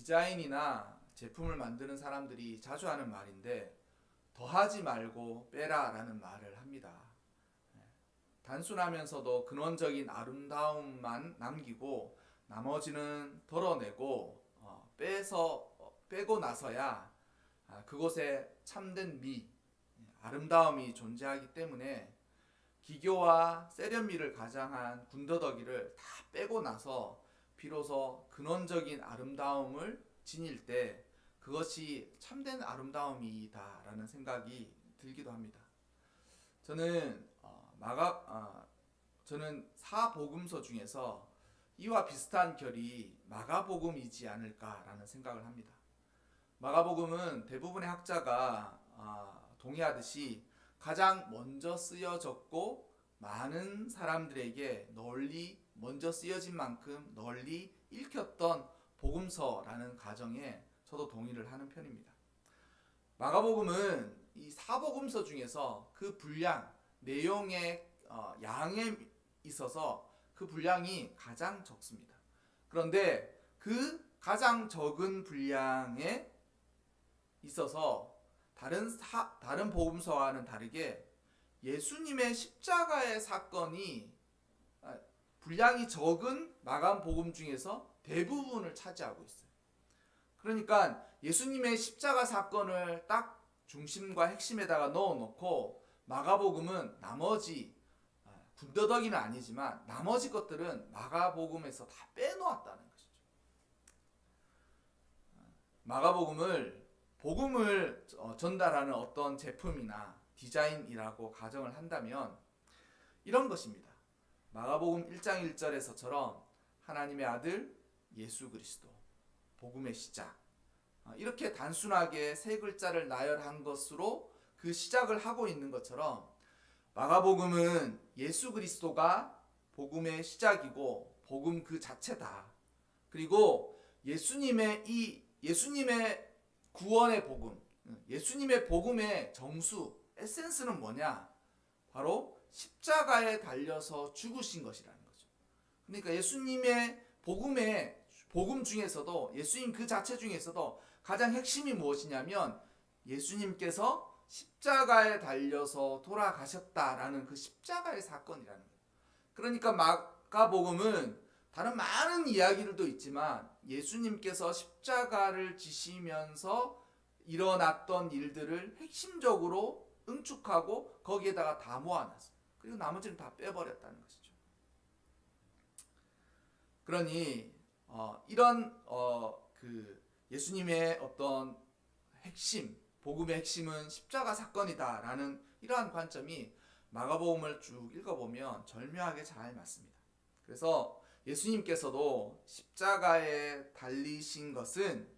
디자인이나 제품을 만드는 사람들이 자주 하는 말인데 더하지 말고 빼라라는 말을 합니다. 네. 단순하면서도 근원적인 아름다움만 남기고 나머지는 덜어내고 어, 빼서 어, 빼고 나서야 아, 그곳에 참된 미, 아름다움이 존재하기 때문에 기교와 세련미를 가장한 군더더기를 다 빼고 나서 비로소 근원적인 아름다움을 지닐 때 그것이 참된 아름다움이다라는 생각이 들기도 합니다. 저는 어, 마가 아, 저는 사복음서 중에서 이와 비슷한 결이 마가복음이지 않을까라는 생각을 합니다. 마가복음은 대부분의 학자가 아, 동의하듯이 가장 먼저 쓰여졌고 많은 사람들에게 널리 먼저 쓰여진 만큼 널리 읽혔던 복음서라는 가정에 저도 동의를 하는 편입니다. 마가복음은 이 사복음서 중에서 그 분량, 내용의 어, 양에 있어서 그 분량이 가장 적습니다. 그런데 그 가장 적은 분량에 있어서 다른 사, 다른 복음서와는 다르게 예수님의 십자가의 사건이 아, 분량이 적은 마감 복음 중에서 대부분을 차지하고 있어요. 그러니까 예수님의 십자가 사건을 딱 중심과 핵심에다가 넣어놓고 마가복음은 나머지 아, 군더더기는 아니지만 나머지 것들은 마가복음에서 다 빼놓았다는 것이죠. 아, 마가복음을 복음을 어, 전달하는 어떤 제품이나 디자인이라고 가정을 한다면 이런 것입니다. 마가복음 1장 1절에서처럼 하나님의 아들 예수 그리스도 복음의 시작 어, 이렇게 단순하게 세 글자를 나열한 것으로 그 시작을 하고 있는 것처럼 마가복음은 예수 그리스도가 복음의 시작이고 복음 그 자체다. 그리고 예수님의 이 예수님의 구원의 복음, 예수님의 복음의 정수, 에센스는 뭐냐? 바로 십자가에 달려서 죽으신 것이라는 거죠. 그러니까 예수님의 복음의 복음 중에서도 예수님 그 자체 중에서도 가장 핵심이 무엇이냐면 예수님께서 십자가에 달려서 돌아가셨다라는 그 십자가의 사건이라는 거예요. 그러니까 마가복음은 다른 많은 이야기들도 있지만 예수님께서 십자가를 지시면서 일어났던 일들을 핵심적으로 응축하고 거기에다가 다 모아놨어요. 그리고 나머지는 다 빼버렸다는 것이죠. 그러니 어, 이런 어, 그 예수님의 어떤 핵심, 복음의 핵심은 십자가 사건이다라는 이러한 관점이 마가복음을 쭉 읽어보면 절묘하게 잘 맞습니다. 그래서 예수님께서도 십자가에 달리신 것은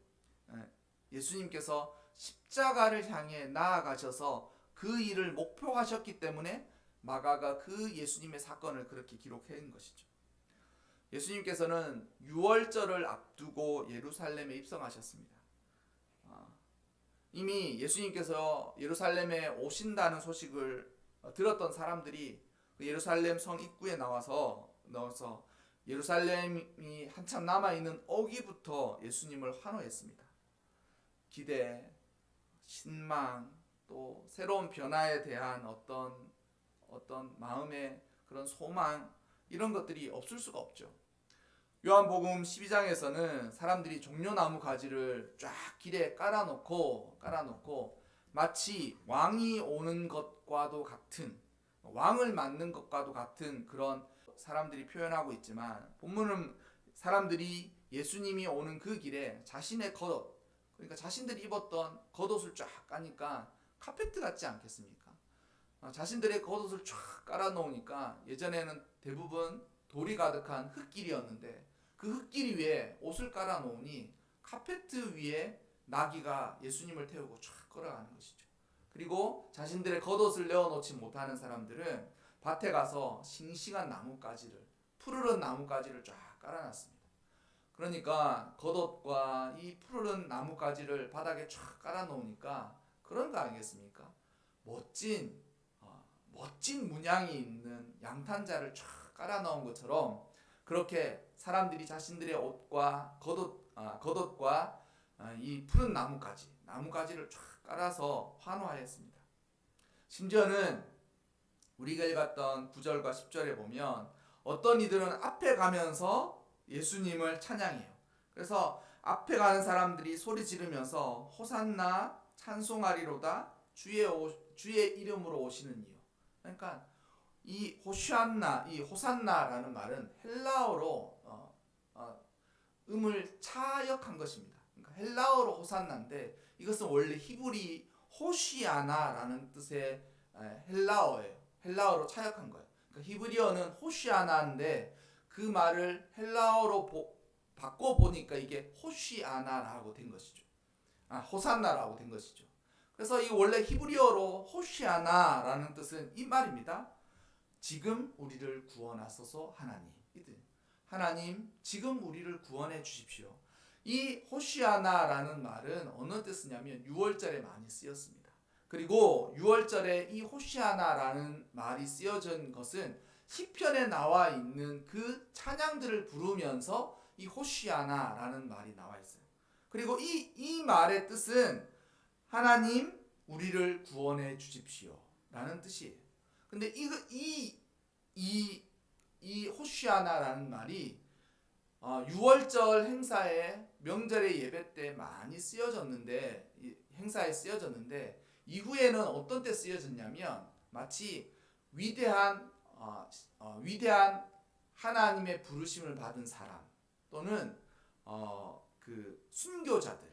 예, 예수님께서 십자가를 향해 나아가셔서 그 일을 목표하셨기 때문에 마가가 그 예수님의 사건을 그렇게 기록한 것이죠. 예수님께서는 6월절을 앞두고 예루살렘에 입성하셨습니다. 아, 이미 예수님께서 예루살렘에 오신다는 소식을 어, 들었던 사람들이 그 예루살렘 성 입구에 나와서 넣어서 예루살렘이 한참 남아 있는 어기부터 예수님을 환호했습니다. 기대, 신망, 또 새로운 변화에 대한 어떤 어떤 마음의 그런 소망 이런 것들이 없을 수가 없죠. 요한복음 12장에서는 사람들이 종려나무 가지를 쫙 길에 깔아놓고 깔아놓고 마치 왕이 오는 것과도 같은 왕을 맞는 것과도 같은 그런 사람들이 표현하고 있지만 본문은 사람들이 예수님이 오는 그 길에 자신의 겉옷 그러니까 자신들이 입었던 겉옷을 쫙 까니까 카페트 같지 않겠습니까? 어, 자신들의 겉옷을 쫙 깔아놓으니까 예전에는 대부분 돌이 가득한 흙길이었는데 그 흙길 위에 옷을 깔아놓으니 카페트 위에 나귀가 예수님을 태우고 쫙 걸어가는 것이죠. 그리고 자신들의 겉옷을 내어놓지 못하는 사람들은 밭에 가서 싱싱한 나뭇가지를 푸르른 나뭇가지를 쫙 깔아놨습니다. 그러니까 겉옷과 이 푸르른 나뭇가지를 바닥에 쫙 깔아놓으니까 그런 거 아니겠습니까? 멋진 어, 멋진 문양이 있는 양탄자를 쫙 깔아놓은 것처럼 그렇게 사람들이 자신들의 옷과 겉옷 아, 겉옷과 아, 이 푸른 나뭇가지 나뭇가지를 쫙 깔아서 환호하였습니다. 심지어는 우리가 읽었던 9절과 10절에 보면 어떤 이들은 앞에 가면서 예수님을 찬양해요. 그래서 앞에 가는 사람들이 소리 지르면서 호산나 찬송하리로다 주의 오, 주의 이름으로 오시는 이요. 그러니까 이 호시안나 이 호산나라는 말은 헬라어로 어, 어, 음을 차역한 것입니다. 그러니까 헬라어로 호산나인데 이것은 원래 히브리 호시아나라는 뜻의 에, 헬라어예요. 헬라어로 차역한 거예요. 그러니까 히브리어는 호시아나인데 그 말을 헬라어로 보, 바꿔 보니까 이게 호시아나라고 된 것이죠. 아, 호산나라고 된 것이죠. 그래서 이 원래 히브리어로 호시아나라는 뜻은 이 말입니다. 지금 우리를 구원하소서 하나님. 하나님, 지금 우리를 구원해 주십시오. 이 호시아나라는 말은 어느 때 쓰냐면 6월절에 많이 쓰였습니다. 그리고 6월절에 이 호시아나라는 말이 쓰여진 것은 시편에 나와 있는 그 찬양들을 부르면서 이 호시아나라는 말이 나와 있어요. 그리고 이, 이 말의 뜻은 하나님 우리를 구원해 주십시오. 라는 뜻이에요. 근데 이, 이, 이, 이 호시아나라는 말이 어, 6월절 행사에 명절의 예배 때 많이 쓰여졌는데 이 행사에 쓰여졌는데 이후에는 어떤 때 쓰여졌냐면 마치 위대한 어, 어, 위대한 하나님의 부르심을 받은 사람 또는 어, 그 순교자들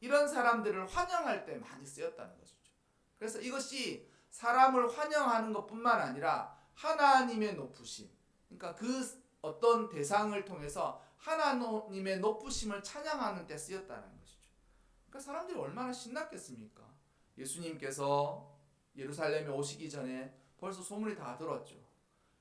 이런 사람들을 환영할 때 많이 쓰였다는 것이죠. 그래서 이것이 사람을 환영하는 것뿐만 아니라 하나님의 높으심, 그러니까 그 어떤 대상을 통해서 하나님의 높으심을 찬양하는 때 쓰였다는 것이죠. 그러니까 사람들이 얼마나 신났겠습니까? 예수님께서 예루살렘에 오시기 전에 벌써 소문이 다 들었죠.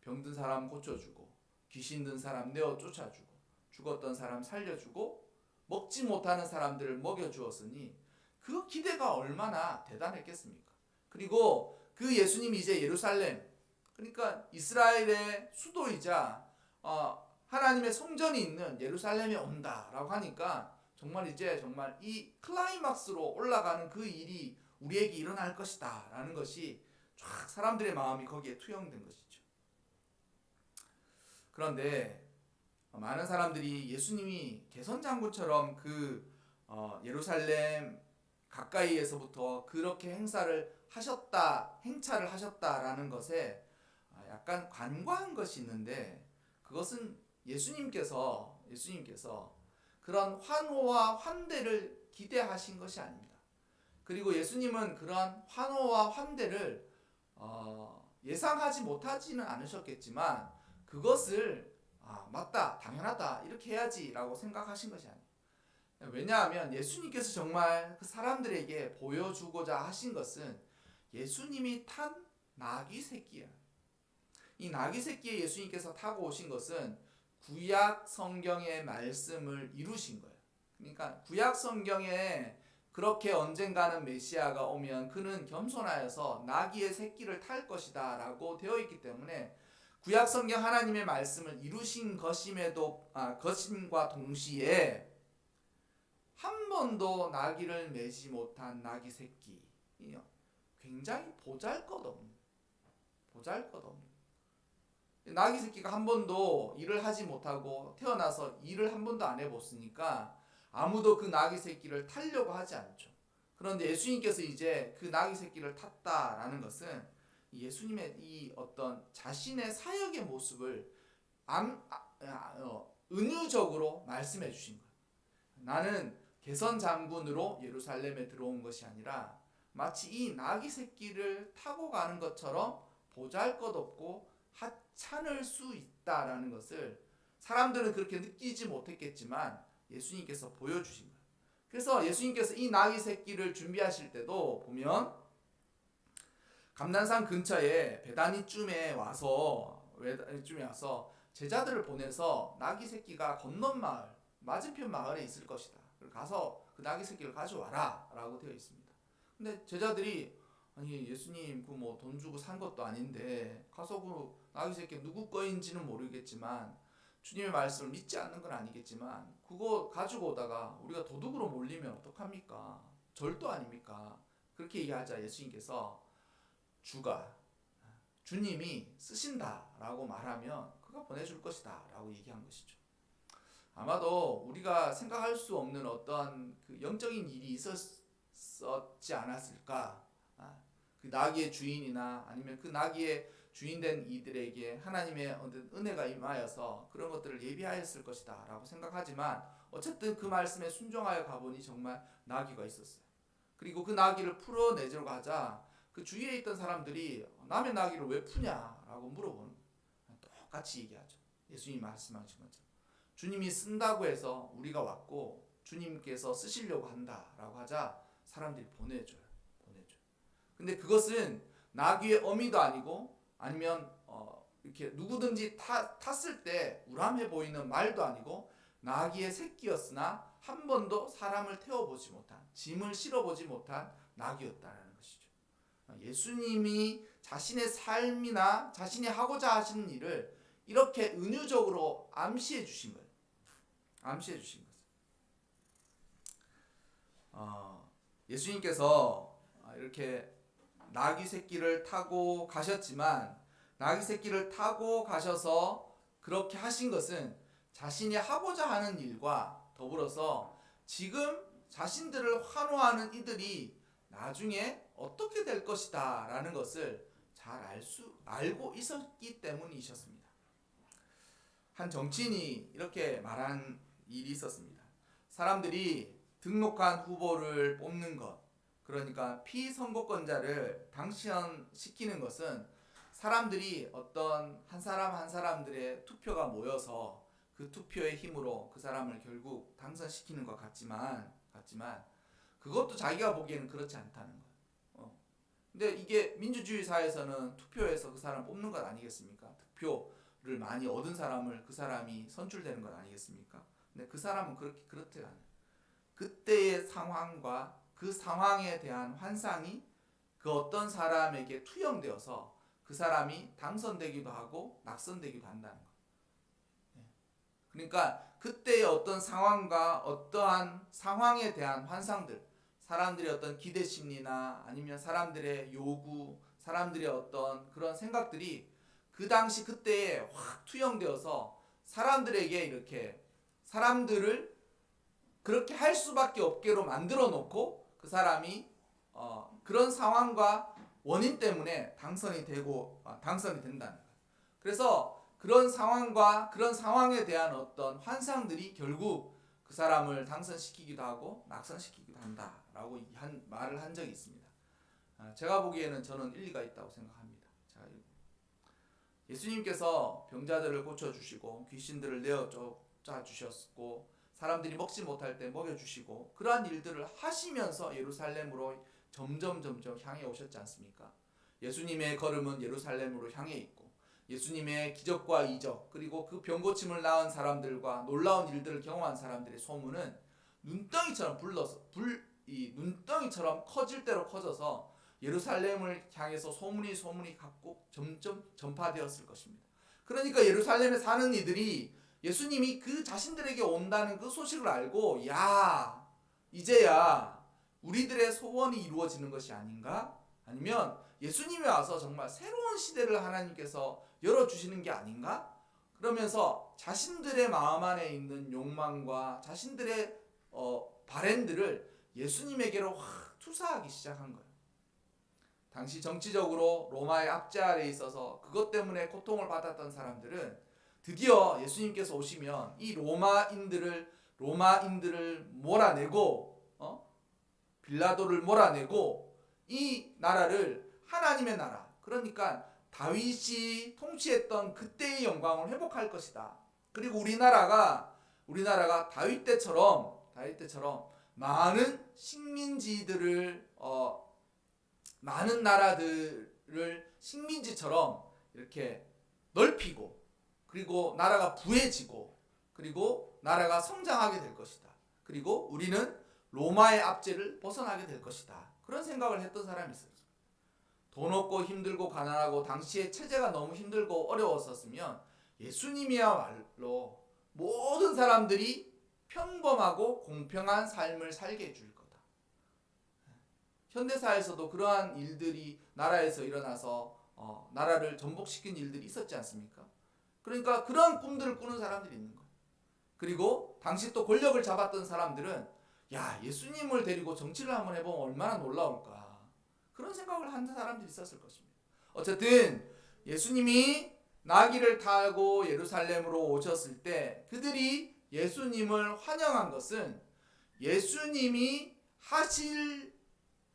병든 사람 고쳐주고, 귀신 든 사람 내어 쫓아주고, 죽었던 사람 살려주고, 먹지 못하는 사람들을 먹여주었으니 그 기대가 얼마나 대단했겠습니까? 그리고 그 예수님이 이제 예루살렘, 그러니까 이스라엘의 수도이자 어, 하나님의 성전이 있는 예루살렘에 온다라고 하니까 정말 이제 정말 이 클라이막스로 올라가는 그 일이 우리에게 일어날 것이다라는 것이 쫙 사람들의 마음이 거기에 투영된 것이죠. 그런데 많은 사람들이 예수님이 개선 장군처럼 그 어, 예루살렘 가까이에서부터 그렇게 행사를 하셨다, 행차를 하셨다라는 것에 아, 약간 관과한 것이 있는데 그것은 예수님께서 예수님께서 그런 환호와 환대를 기대하신 것이 아닙니다. 그리고 예수님은 그런 환호와 환대를 어, 예상하지 못하지는 않으셨겠지만 그것을 아, 맞다, 당연하다 이렇게 해야지라고 생각하신 것이 아니에요. 왜냐하면 예수님께서 정말 그 사람들에게 보여주고자 하신 것은 예수님이 탄 나귀 새끼야. 이 나귀 새끼에 예수님께서 타고 오신 것은 구약 성경의 말씀을 이루신 거예요. 그러니까 구약 성경에 그렇게 언젠가는 메시아가 오면 그는 겸손하여서 나귀의 새끼를 탈 것이다 라고 되어 있기 때문에 구약 성경 하나님의 말씀을 이루신 것임에도 아, 것임과 동시에 한 번도 나귀를 매지 못한 나귀 새끼 굉장히 보잘것없는 보잘것없는 나귀 새끼가 한 번도 일을 하지 못하고 태어나서 일을 한 번도 안 해봤으니까 아무도 그 나귀 새끼를 타려고 하지 않죠. 그런데 예수님께서 이제 그 나귀 새끼를 탔다라는 것은 예수님의 이 어떤 자신의 사역의 모습을 암, 아, 어, 은유적으로 말씀해 주신 거예요. 나는 개선 장군으로 예루살렘에 들어온 것이 아니라 마치 이 나귀 새끼를 타고 가는 것처럼 보잘것없고 하찮을 수 있다라는 것을 사람들은 그렇게 느끼지 못했겠지만 예수님께서 보여주신 거예요. 그래서 예수님께서 이 나귀 새끼를 준비하실 때도 보면 감난산 근처에 베다니쯤에 와서 베다니쯤에 와서 제자들을 보내서 나귀 새끼가 건넌 마을 맞은편 마을에 있을 것이다. 가서 그 나귀 새끼를 가져와라라고 되어 있습니다. 근데 제자들이 아니 예수님 그 뭐 돈 주고 산 것도 아닌데 가서 그 나귀 새끼 누구 거인지는 모르겠지만 주님의 말씀을 믿지 않는 건 아니겠지만 그거 가지고 오다가 우리가 도둑으로 몰리면 어떡합니까? 절도 아닙니까? 그렇게 얘기하자 예수님께서 주가 주님이 쓰신다라고 말하면 그가 보내줄 것이다라고 얘기한 것이죠. 아마도 우리가 생각할 수 없는 어떠한 그 영적인 일이 있었지 않았을까? 아, 그 나귀의 주인이나 아니면 그 나귀의 주인된 이들에게 하나님의 은혜가 임하여서 그런 것들을 예비하였을 것이다 라고 생각하지만 어쨌든 그 말씀에 순종하여 가보니 정말 나귀가 있었어요. 그리고 그 나귀를 풀어내려고 하자 그 주위에 있던 사람들이 남의 나귀를 왜 푸냐라고 물어보는. 똑같이 얘기하죠. 예수님 말씀하신 것처럼 주님이 쓴다고 해서 우리가 왔고 주님께서 쓰시려고 한다라고 하자 사람들이 보내줘요. 보내줘요. 근데 그것은 나귀의 어미도 아니고 아니면 어 이렇게 누구든지 타, 탔을 때 우람해 보이는 말도 아니고 나귀의 새끼였으나 한 번도 사람을 태워보지 못한 짐을 실어보지 못한 나귀였다라는 것이죠. 예수님이 자신의 삶이나 자신이 하고자 하시는 일을 이렇게 은유적으로 암시해 주신 거예요. 암시해 주신 것을. 어, 예수님께서 이렇게 나귀 새끼를 타고 가셨지만 나귀 새끼를 타고 가셔서 그렇게 하신 것은 자신이 하고자 하는 일과 더불어서 지금 자신들을 환호하는 이들이 나중에 어떻게 될 것이다 라는 것을 잘 알 수 알고 있었기 때문이셨습니다. 한 정치인이 이렇게 말한 일이 있었습니다. 사람들이 등록한 후보를 뽑는 것, 그러니까 피선거권자를 당선시키는 것은 사람들이 어떤 한 사람 한 사람들의 투표가 모여서 그 투표의 힘으로 그 사람을 결국 당선시키는 것 같지만 같지만 그것도 자기가 보기에는 그렇지 않다는. 어. 근데 이게 민주주의 사회에서는 투표해서 그 사람 뽑는 것 아니겠습니까? 득표를 많이 얻은 사람을 그 사람이 선출되는 것 아니겠습니까? 근데 그 사람은 그렇게 그렇지 않아요. 그때의 상황과 그 상황에 대한 환상이 그 어떤 사람에게 투영되어서 그 사람이 당선되기도 하고 낙선되기도 한다는 거예요. 예. 그러니까 그때의 어떤 상황과 어떠한 상황에 대한 환상들, 사람들의 어떤 기대 심리나 아니면 사람들의 요구, 사람들의 어떤 그런 생각들이 그 당시 그때에 확 투영되어서 사람들에게 이렇게 사람들을 그렇게 할 수밖에 없게로 만들어 놓고 그 사람이 어, 그런 상황과 원인 때문에 당선이 되고 어, 당선이 된다는 거예요. 그래서 그런 상황과 그런 상황에 대한 어떤 환상들이 결국 그 사람을 당선시키기도 하고 낙선시키기도 한다 라고 한 말을 한 적이 있습니다. 아, 제가 보기에는 저는 일리가 있다고 생각합니다. 자, 예수님께서 병자들을 고쳐 주시고 귀신들을 내어 쫓아 주셨고 사람들이 먹지 못할 때 먹여 주시고 그러한 일들을 하시면서 예루살렘으로 점점 점점 향해 오셨지 않습니까? 예수님의 걸음은 예루살렘으로 향해 있고 예수님의 기적과 이적 그리고 그 병고침을 낳은 사람들과 놀라운 일들을 경험한 사람들의 소문은 눈덩이처럼 불러서 불 이 눈덩이처럼 커질 대로 커져서 예루살렘을 향해서 소문이 소문이 갖고 점점 전파되었을 것입니다. 그러니까 예루살렘에 사는 이들이 예수님이 그 자신들에게 온다는 그 소식을 알고 야 이제야 우리들의 소원이 이루어지는 것이 아닌가? 아니면 예수님이 와서 정말 새로운 시대를 하나님께서 열어주시는 게 아닌가? 그러면서 자신들의 마음 안에 있는 욕망과 자신들의 어, 바램들을 예수님에게로 확 투사하기 시작한 거예요. 당시 정치적으로 로마의 압제 아래 있어서 그것 때문에 고통을 받았던 사람들은 드디어 예수님께서 오시면 이 로마인들을 로마인들을 몰아내고 어? 빌라도를 몰아내고 이 나라를 하나님의 나라 그러니까 다윗이 통치했던 그때의 영광을 회복할 것이다. 그리고 우리나라가 우리나라가 다윗 때처럼 다윗 때처럼 많은 식민지들을 어 많은 나라들을 식민지처럼 이렇게 넓히고 그리고 나라가 부해지고 그리고 나라가 성장하게 될 것이다. 그리고 우리는 로마의 압제를 벗어나게 될 것이다. 그런 생각을 했던 사람이 있어요. 돈 없고 힘들고 가난하고 당시에 체제가 너무 힘들고 어려웠었으면 예수님이야말로 모든 사람들이 평범하고 공평한 삶을 살게 해줄 거다. 현대사에서도 그러한 일들이 나라에서 일어나서 어, 나라를 전복시킨 일들이 있었지 않습니까? 그러니까 그런 꿈들을 꾸는 사람들이 있는 거예요. 그리고 당시 또 권력을 잡았던 사람들은 야 예수님을 데리고 정치를 한번 해보면 얼마나 놀라울까 그런 생각을 하는 사람들이 있었을 것입니다. 어쨌든 예수님이 나귀를 타고 예루살렘으로 오셨을 때 그들이 예수님을 환영한 것은 예수님이 하실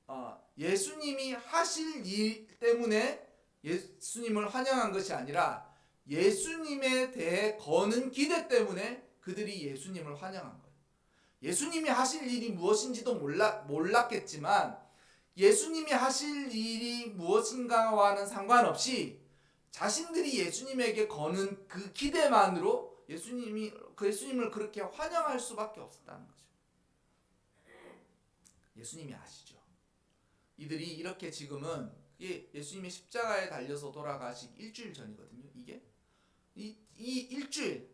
어, 예수님이 하실 일 때문에 예수님을 환영한 것이 아니라 예수님에 대해 거는 기대 때문에 그들이 예수님을 환영한 거예요. 예수님이 하실 일이 무엇인지도 몰라, 몰랐겠지만 예수님이 하실 일이 무엇인가와는 상관없이 자신들이 예수님에게 거는 그 기대만으로 예수님이 그 예수님을 그렇게 환영할 수밖에 없었다는 거죠. 예수님이 아시죠. 이들이 이렇게 지금은 예수님이 십자가에 달려서 돌아가시기 일주일 전이거든요. 이게 이, 이 일주일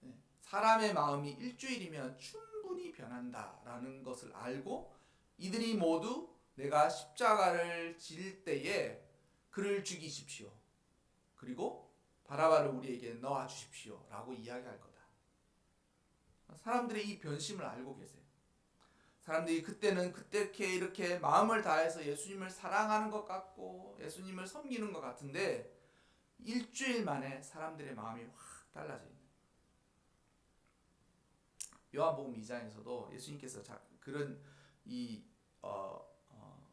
네, 사람의 마음이 일주일이면 충분히 변한다라는 것을 알고 이들이 모두 내가 십자가를 질 때에 그를 죽이십시오. 그리고 바라바를 우리에게 넣어 주십시오 라고 이야기할 거다. 사람들이 이 변심을 알고 계세요. 사람들이 그때는 그때렇게 이렇게 마음을 다해서 예수님을 사랑하는 것 같고 예수님을 섬기는 것 같은데 일주일 만에 사람들의 마음이 확 달라져 있는. 요한복음 2장에서도 예수님께서 자, 그런 이 어, 어,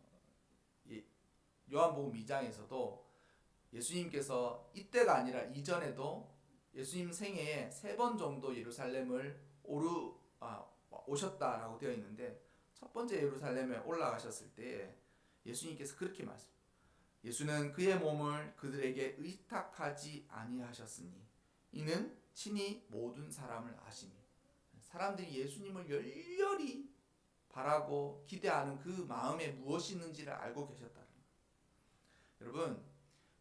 이 요한복음 2장에서도 예수님께서 이때가 아니라 이전에도 예수님 생애에 세 번 정도 예루살렘을 오르 아, 오셨다라고 되어 있는데 첫 번째 예루살렘에 올라가셨을 때 예수님께서 그렇게 말씀. 예수는 그의 몸을 그들에게 의탁하지 아니하셨으니 이는 친히 모든 사람을 아시니 사람들이 예수님을 열렬히 바라고 기대하는 그 마음에 무엇이 있는지를 알고 거예요. 여러분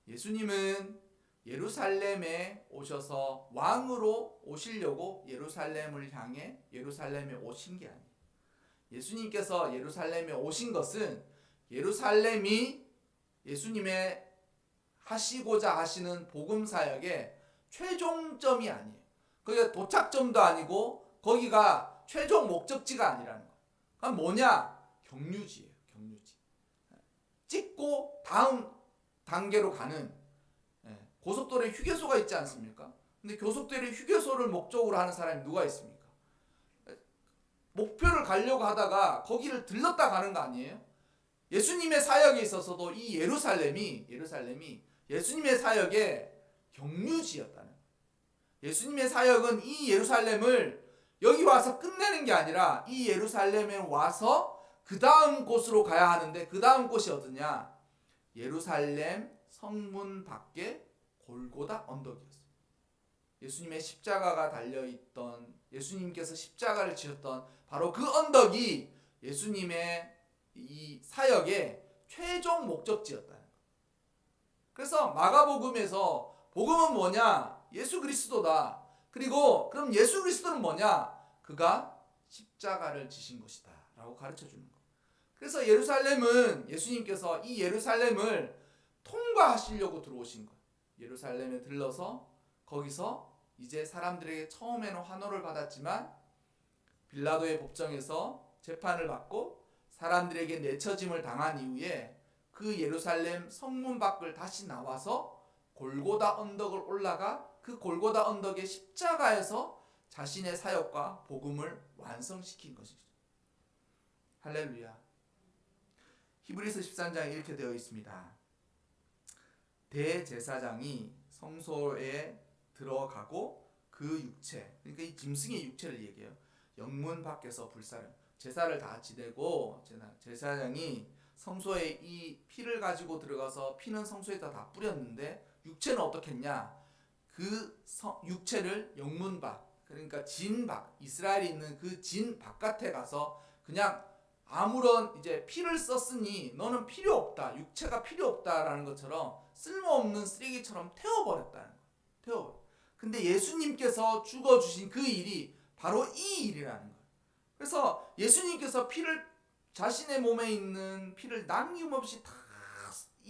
예수님은 예루살렘에 오셔서 왕으로 오시려고 예루살렘을 향해 예루살렘에 오신 게 아니에요. 예수님께서 예루살렘에 오신 것은 예루살렘이 예수님의 하시고자 하시는 복음 사역의 최종점이 아니에요. 거기가 도착점도 아니고 거기가 최종 목적지가 아니라는 거예요. 그럼 뭐냐? 경유지예요. 경유지. 찍고 다음 단계로 가는 예, 고속도로에 휴게소가 있지 않습니까? 근데 고속도로에 휴게소를 목적으로 하는 사람이 누가 있습니까? 목표를 가려고 하다가 거기를 들렀다 가는 거 아니에요? 예수님의 사역에 있어서도 이 예루살렘이 예루살렘이 예수님의 사역의 경유지였다는. 예수님의 사역은 이 예루살렘을 여기 와서 끝내는 게 아니라 이 예루살렘에 와서 그 다음 곳으로 가야 하는데 그 다음 곳이 어디냐? 예루살렘 성문 밖에 골고다 언덕이었어요. 예수님의 십자가가 달려 있던 예수님께서 십자가를 지었던 바로 그 언덕이 예수님의 이 사역의 최종 목적지였다는 거예요. 그래서 마가복음에서 복음은 뭐냐? 예수 그리스도다. 그리고 그럼 예수 그리스도는 뭐냐? 그가 십자가를 지신 것이다 라고 가르쳐 주는. 그래서 예루살렘은 예수님께서 이 예루살렘을 통과하시려고 들어오신 거예요. 예루살렘에 들러서 거기서 이제 사람들에게 처음에는 환호를 받았지만 빌라도의 법정에서 재판을 받고 사람들에게 내쳐짐을 당한 이후에 그 예루살렘 성문 밖을 다시 나와서 골고다 언덕을 올라가 그 골고다 언덕의 십자가에서 자신의 사역과 복음을 완성시킨 것이죠. 할렐루야. 히브리서 13장에 이렇게 되어 있습니다. 대제사장이 성소에 들어가고 그 육체, 그러니까 이 짐승의 육체를 얘기해요. 영문 밖에서 불사름, 제사를 다 지내고 제사장이 성소에 이 피를 가지고 들어가서 피는 성소에다 다 뿌렸는데 육체는 어떻겠냐? 그 성, 육체를 영문 밖, 그러니까 진 밖, 이스라엘이 있는 그 진 바깥에 가서 그냥 아무런 이제 피를 썼으니 너는 필요 없다. 육체가 필요 없다라는 것처럼 쓸모없는 쓰레기처럼 태워버렸다는 거예요. 태워. 근데 예수님께서 죽어 주신 그 일이 바로 이 일이라는 거예요. 그래서 예수님께서 피를 자신의 몸에 있는 피를 남김없이 다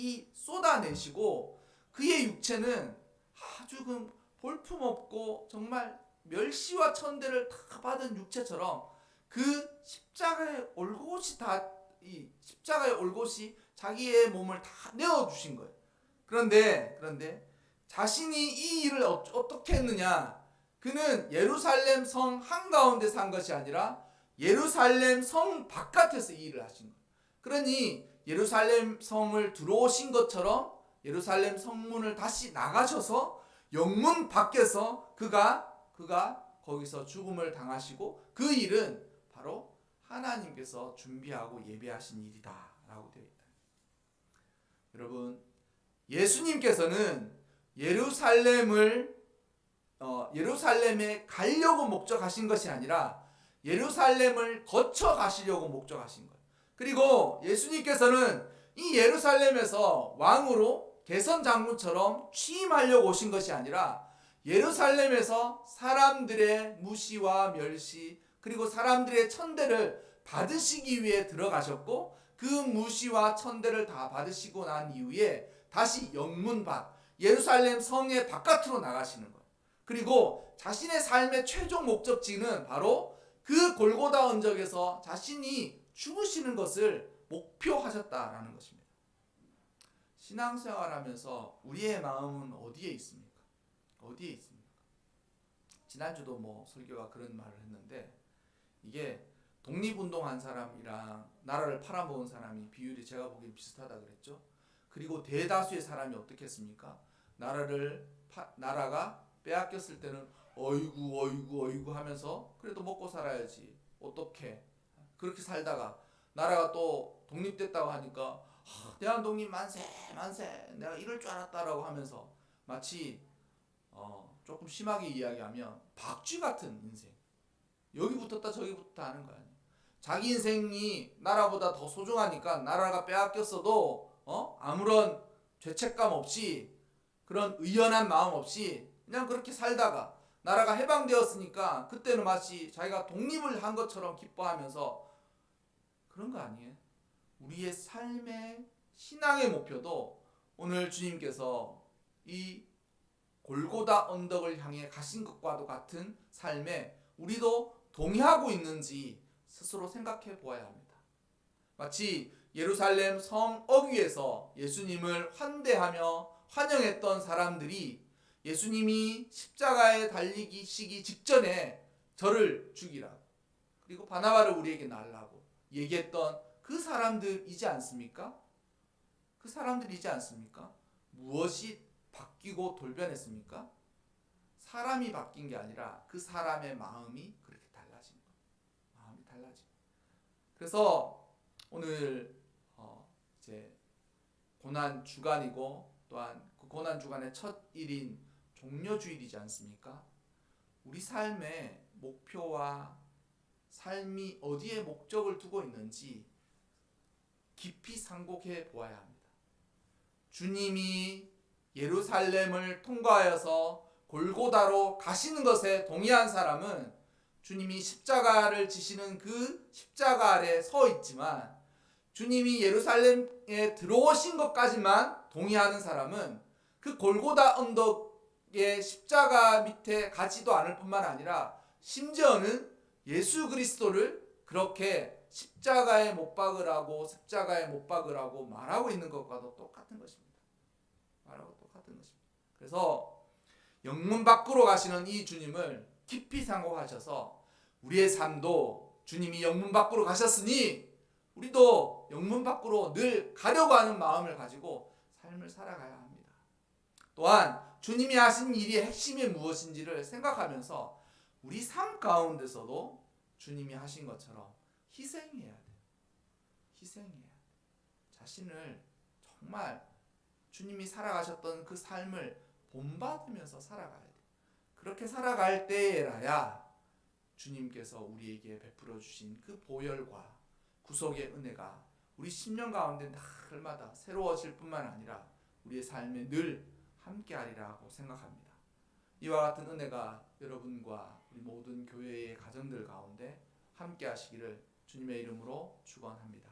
이 쏟아내시고 그의 육체는 아주 그 볼품없고 정말 멸시와 천대를 다 받은 육체처럼 그 십자가의 올곧이 다 이 십자가의 올곧이 자기의 몸을 다 내어 주신 거예요. 그런데 그런데 자신이 이 일을 어, 어떻게 했느냐? 그는 예루살렘 성 한가운데 산 것이 아니라 예루살렘 성 바깥에서 이 일을 하신 거예요. 그러니 예루살렘 성을 들어오신 것처럼 예루살렘 성문을 다시 나가셔서 영문 밖에서 그가 그가 거기서 죽음을 당하시고 그 일은 바로 하나님께서 준비하고 예배하신 일이다라고 되어 있다. 여러분 예수님께서는 예루살렘을 어, 예루살렘에 가려고 목적하신 것이 아니라 예루살렘을 거쳐 가시려고 목적하신 거예요. 그리고 예수님께서는 이 예루살렘에서 왕으로 개선 장군처럼 취임하려고 오신 것이 아니라 예루살렘에서 사람들의 무시와 멸시 그리고 사람들의 천대를 받으시기 위해 들어가셨고 그 무시와 천대를 다 받으시고 난 이후에 다시 영문 밖 예루살렘 성의 바깥으로 나가시는 거예요. 그리고 자신의 삶의 최종 목적지는 바로 그 골고다 언덕에서 자신이 죽으시는 것을 목표하셨다라는 것입니다. 신앙생활하면서 우리의 마음은 어디에 있습니까? 어디에 있습니까? 지난주도 뭐 설교가 그런 말을 했는데 이게 독립운동한 사람이랑 나라를 팔아먹은 사람이 비율이 제가 보기엔 비슷하다 그랬죠. 그리고 대다수의 사람이 어떻게 했습니까? 나라를 파, 나라가 빼앗겼을 때는 어이구 어이구 어이구 하면서 그래도 먹고 살아야지 어떻게 그렇게 살다가 나라가 또 독립됐다고 하니까 아, 대한 독립 만세 만세 내가 이럴 줄 알았다라고 하면서 마치 어, 조금 심하게 이야기하면 박쥐 같은 인생 여기 붙었다 저기 붙었다 하는 거 아니에요 자기 인생이 나라보다 더 소중하니까 나라가 빼앗겼어도 어? 아무런 죄책감 없이 그런 의연한 마음 없이 그냥 그렇게 살다가 나라가 해방되었으니까 그때는 마치 자기가 독립을 한 것처럼 기뻐하면서 그런 거 아니에요. 우리의 삶의 신앙의 목표도 오늘 주님께서 이 골고다 언덕을 향해 가신 것과도 같은 삶에 우리도 동의하고 있는지 스스로 생각해 보아야 합니다. 마치 예루살렘 성 어귀에서 예수님을 환대하며 환영했던 사람들이 예수님이 십자가에 달리기 시기 직전에 저를 죽이라. 그리고 바나바를 우리에게 날라고 얘기했던 그 사람들이지 않습니까? 그 사람들이지 않습니까? 무엇이 바뀌고 돌변했습니까? 사람이 바뀐 게 아니라 그 사람의 마음이 그렇게 달라진 거. 마음이 달라진 거. 그래서 오늘 어 이제 고난 주간이고 또한 그 고난 주간의 첫 일인 종려주일이지 않습니까? 우리 삶의 목표와 삶이 어디에 목적을 두고 있는지 깊이 상고해 보아야 합니다. 주님이 예루살렘을 통과하여서 골고다로 가시는 것에 동의한 사람은 주님이 십자가를 지시는 그 십자가 아래 서 있지만 주님이 예루살렘에 들어오신 것까지만 동의하는 사람은 그 골고다 언덕의 십자가 밑에 가지도 않을 뿐만 아니라 심지어는 예수 그리스도를 그렇게 십자가에 못 박으라고 십자가에 못 박으라고 말하고 있는 것과도 똑같은 것입니다. 말하고 똑같은 것입니다. 그래서 영문 밖으로 가시는 이 주님을 깊이 상고하셔서 우리의 삶도 주님이 영문 밖으로 가셨으니 우리도 영문 밖으로 늘 가려고 하는 마음을 가지고 삶을 살아가야 합니다. 또한 주님이 하신 일이 핵심이 무엇인지를 생각하면서 우리 삶 가운데서도 주님이 하신 것처럼 희생해야 돼요. 희생해야 돼. 자신을 정말 주님이 살아가셨던 그 삶을 본받으면서 살아가야 돼. 그렇게 살아갈 때라야 주님께서 우리에게 베풀어 주신 그 보혈과 구속의 은혜가 우리 10년 가운데 날마다 새로워질 뿐만 아니라 우리의 삶에 늘 함께하리라고 생각합니다. 이와 같은 은혜가 여러분과 우리 모든 교회의 가정들 가운데 함께 하시기를 주님의 이름으로 축원합니다.